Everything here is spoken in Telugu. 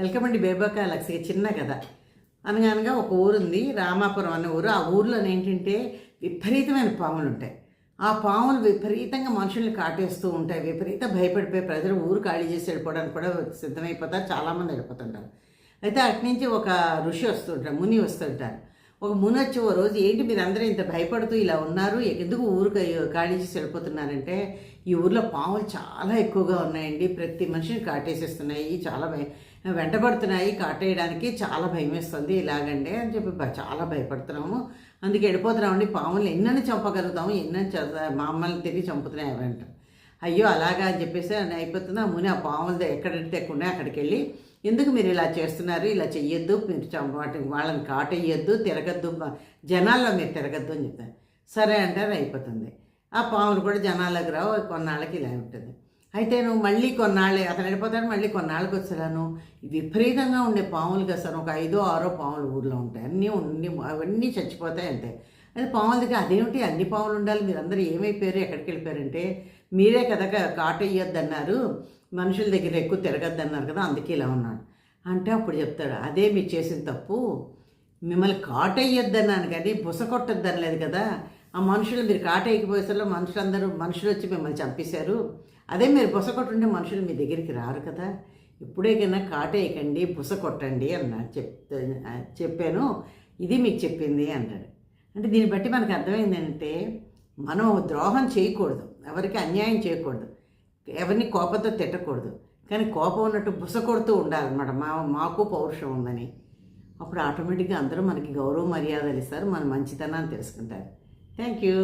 వెల్కమ్ అండి బేబాక లక్ష్మి చిన్న కథ. అనగానగా ఒక ఊరుంది రామాపురం అనే ఊరు. ఆ ఊర్లో ఏంటంటే విపరీతమైన పాములు ఉంటాయి ఆ పాములు విపరీతంగా మనుషుల్ని కాటేస్తూ ఉంటాయి. విపరీత భయపడిపోయి ప్రజలు ఊరు ఖాళీ చేసి వెళ్ళిపోవడానికి కూడా సిద్ధమైపోతారు. చాలామంది వెళ్ళిపోతుంటారు. అయితే అటు నుంచి ఒక ఋషి వస్తుంటారు ముని వస్తుంటారు ఒక మునొచ్చి ఓ రోజు ఏంటి మీరు అందరూ ఇంత భయపడుతూ ఇలా ఉన్నారు? ఎందుకు ఊరికి ఖాళీ చేసి వెళ్ళిపోతున్నారంటే ఈ ఊర్లో పాములు చాలా ఎక్కువగా ఉన్నాయండి. ప్రతి మనిషిని కాటేసేస్తున్నాయి. చాలా భయం వెంటబడుతున్నాయి. కాటేయడానికి చాలా భయం వేస్తుంది. ఇలాగండి అని చెప్పి చాలా భయపడుతున్నాము. అందుకే వెళ్ళిపోతున్నామండి. పాములు ఎన్నని చంపగలుగుతాము. ఎన్నని చ- మమ్మల్ని తిరిగి చంపుతున్నాయి అవంటారు అయ్యో అలాగా అని చెప్పేసి అని అయిపోతున్నా ముని ఆ పాములది ఎక్కడంటే ఉన్నాయి అక్కడికి వెళ్ళి ఎందుకు మీరు ఇలా చేస్తున్నారు? ఇలా చెయ్యొద్దు మీరు చం- వాళ్ళని కాటేయొద్దు తిరగద్దు జనాల్లో మీరు తిరగద్దు అని చెప్తాను సరే అంటారు అయిపోతుంది. ఆ పాములు కూడా జనాలకు రావు కొన్నాళ్ళకి ఇలా ఉంటుంది. అయితే నువ్వు మళ్ళీ కొన్నాళ్ళే అతను వెళ్ళిపోతాడు మళ్ళీ కొన్నాళ్ళకి వచ్చాను విపరీతంగా ఉండే పాములు కదా ఒక ఐదో ఆరో పాములు ఊర్లో ఉంటాయి. అన్నీ ఉండి అవన్నీ చచ్చిపోతాయి అంతే అయితే పాముల దగ్గర అదేమిటి అన్ని పాములు ఉండాలి. మీరందరూ ఏమైపోయారు ఎక్కడికి వెళ్ళిపోయారంటే మీరే కదా కాటేయొద్దన్నారు మనుషుల దగ్గర ఎక్కువ తిరగద్దన్నారు కదా అందుకే ఇలా ఉన్నాడు. అంటే అప్పుడు చెప్తాడు అదే మీరు చేసిన తప్పు. మిమ్మల్ని కాటేయొద్దన్నాను కానీ బుస కొట్టొద్దనలేదు కదా. ఆ మనుషులు మీరు కాటేయకపోయేసరిలో మనుషులందరూ మనుషులు వచ్చి మిమ్మల్ని చంపేశారు. అదే మీరు బుస కొట్టుంటే మనుషులు మీ దగ్గరికి రారు కదా. ఎప్పుడేకైనా కాట కాటేయకండి బుస కొట్టండి అన్నాడు. చెప్తే చెప్పాను. ఇది మీకు చెప్పింది అన్నాడు. అంటే దీన్ని బట్టి మనకు అర్థమైందంటే మనం ద్రోహం చేయకూడదు. ఎవరికి అన్యాయం చేయకూడదు. ఎవరిని కోపంతో తిట్టకూడదు. కానీ కోపం ఉన్నట్టు బుస కొడుతూ ఉండాలన్నమాట. మా మాకు పౌరుషం ఉందని. అప్పుడు ఆటోమేటిక్గా అందరూ మనకి గౌరవ మర్యాదలు ఇస్తారు. మన మంచితనాన్ని తెలుసుకుంటారు. Thank you.